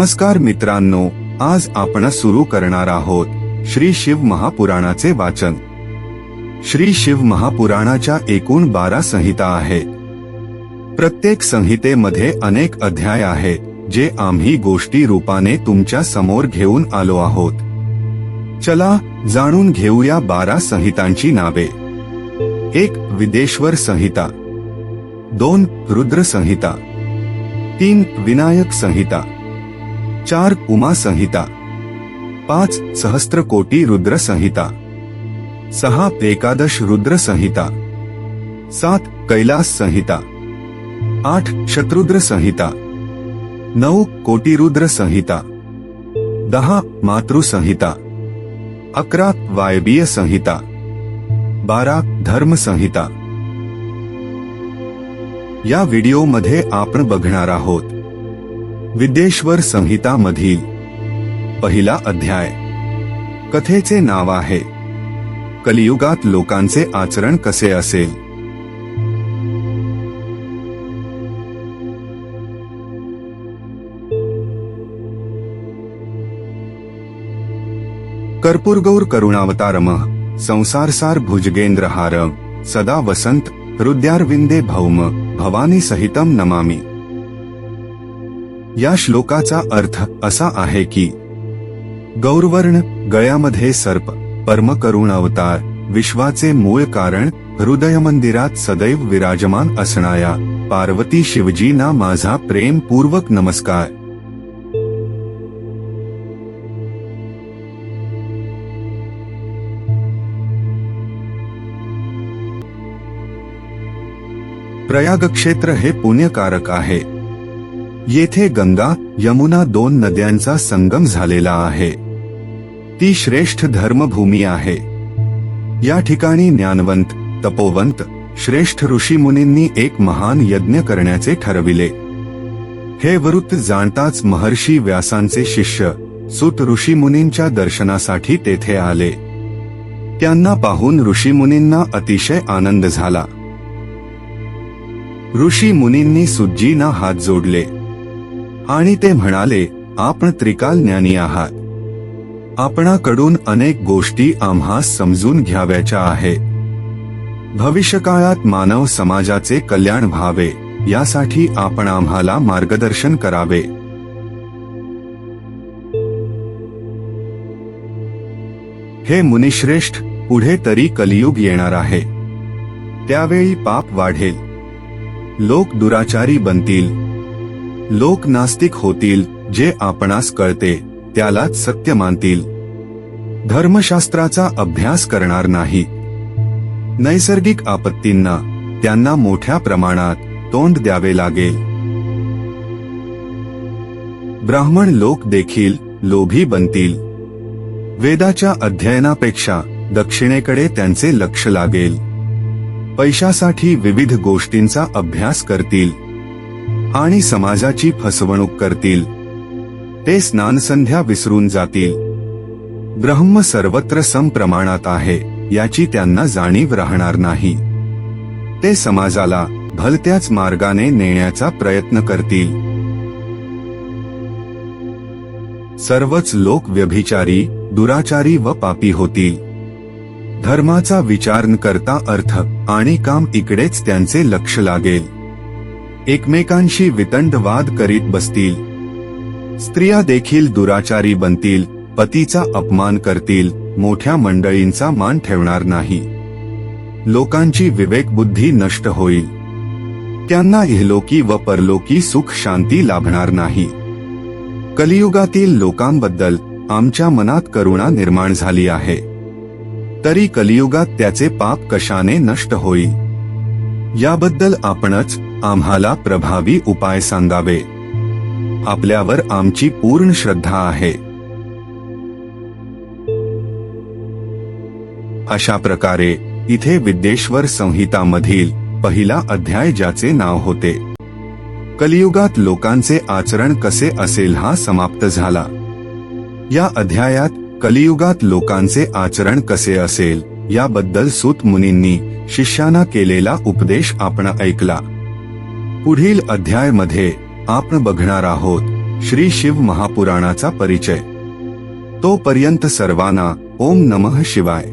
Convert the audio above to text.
नमस्कार मित्रांनो आज आपण सुरू करणार आहोत श्री शिव महापुराणाचे वाचन. श्री शिव महापुराणाच्या एकूण बारा संहिता आहेत. प्रत्येक संहितेमध्ये अनेक अध्याय आहेत जे आम्ही गोष्टी रूपाने तुमच्यासमोर घेऊन आलो आहोत. चला जाणून घेऊया बारा संहितांची नावे. एक विदेश्वर संहिता. दोन रुद्र संहिता. तीन विनायक संहिता. चार उमा संहिता. पाच सहस्त्रकोटी रुद्र संहिता. सहा एकादश रुद्र संहिता. सात कैलास संहिता. आठ शत्रुद्र संहिता. नऊ कोटीरुद्र संहिता. दहा मातृसंहिता अकरा वायबीय संहिता. बारा धर्म संहिता. या व्हिडिओमध्ये आपण बघणार आहोत विद्येश्वर संहिता मधील पहिला अध्याय. कथेचे नाव आहे कलियुगात लोकांचे आचरण कसे असेल? कर्पूरगौर करुणावतारम संसारसार भुजगेंद्रहार सदा वसंत हृदयारविंदे भौम भवानी सहितम नमामी. या श्लोकाचा अर्थ असा आहे की गौरवर्ण गळ्यामध्ये सर्प परमकरुण अवतार विश्वाचे मूळ कारण हृदय मंदिरात सदैव विराजमान असणाऱ्या पार्वती शिवजींना माझा प्रेमपूर्वक नमस्कार. प्रयाग क्षेत्र हे पुण्यकारक आहे. येथे गंगा यमुना दोन नद्यांचा संगम झालेला आहे. ती श्रेष्ठ धर्मभूमी आहे. या ठिकाणी ज्ञानवंत तपोवंत श्रेष्ठ ऋषी मुनींनी एक महान यज्ञ करण्याचे ठरविले. हे वृत्त जाणताच महर्षी व्यासांचे शिष्य सुत ऋषी मुनींच्या दर्शनासाठी तेथे आले. त्यांना पाहून ऋषी मुनींना अतिशय आनंद झाला. ऋषी मुनींनी सुज्जींना हात जोडले. आणि ते म्हणाले आपण त्रिकाल ज्ञानी आहात. आपणाकडून अनेक गोष्टी आम्हा समजून घ्याव्याच्या आहेत भविष्यकाळात मानव समाजाचे कल्याण व्हावे यासाठी आपण आम्हाला मार्गदर्शन करावे. हे मुनिश्रेष्ठ पुढे तरी कलियुग येणार आहे. त्यावेळी पाप वाढेल. लोक दुराचारी बनतील. लोक नास्तिक होतील जे आपणास कळते त्यालाच सत्य मानतील. धर्मशास्त्राचा अभ्यास करणार नाही. नैसर्गिक आपत्तींना त्यांना मोठ्या प्रमाणात तोंड द्यावे लागेल. ब्राह्मण लोक देखील लोभी बनतील. वेदाच्या अध्ययनापेक्षा दक्षिणेकडे त्यांचे लक्ष लागेल. पैशासाठी विविध गोष्टींचा अभ्यास करतील. आणि समाजाची फसवणूक करतील. ते स्नानसंध्या विसरून जातील. ब्रह्म सर्वत्र समप्रमाणात आहे याची त्यांना जाणीव राहणार नाही. ते समाजाला भलत्याच मार्गाने नेण्याचा प्रयत्न करतील. सर्वच लोक व्यभिचारी दुराचारी व पापी होतील. धर्माचा विचार न करता अर्थ आणि काम इकडेच त्यांचे लक्ष लागेल. एकमेकांशी वितंडवाद करीत बसतील. स्त्रिया देखील दुराचारी बनतील पतीचा अपमान करतील मोठ्या मंडळींचा मान ठेवणार नाही. लोकांची विवेकबुद्धी नष्ट होईल. त्यांना इहलोकी व परलोकी सुख शांती लाभणार नाही. कलियुगातील लोकांबद्दल आमच्या मनात करुणा निर्माण झाली आहे. तरी कलियुगात त्याचे पाप कशाने नष्ट होईल? याबद्दल आपणच आम्हाला प्रभावी उपाय सांगावे. आपल्यावर आमची पूर्ण श्रद्धा आहे. अशा प्रकारे इथे विद्येश्वर संहिता मधील पहिला अध्याय ज्याचे नाव होते कलियुगात लोकांचे आचरण कसे असेल हा समाप्त झाला. या अध्यायात कलियुगात लोकांचे आचरण कसे असेल याबद्दल सूत मुनींनी शिष्यांना केलेला उपदेश आपण ऐकला. पुढील अध्यायमध्ये आपण बघणार आहोत श्री शिव महापुराणाचा परिचय. तोपर्यंत सर्वांना ओम नमः शिवाय.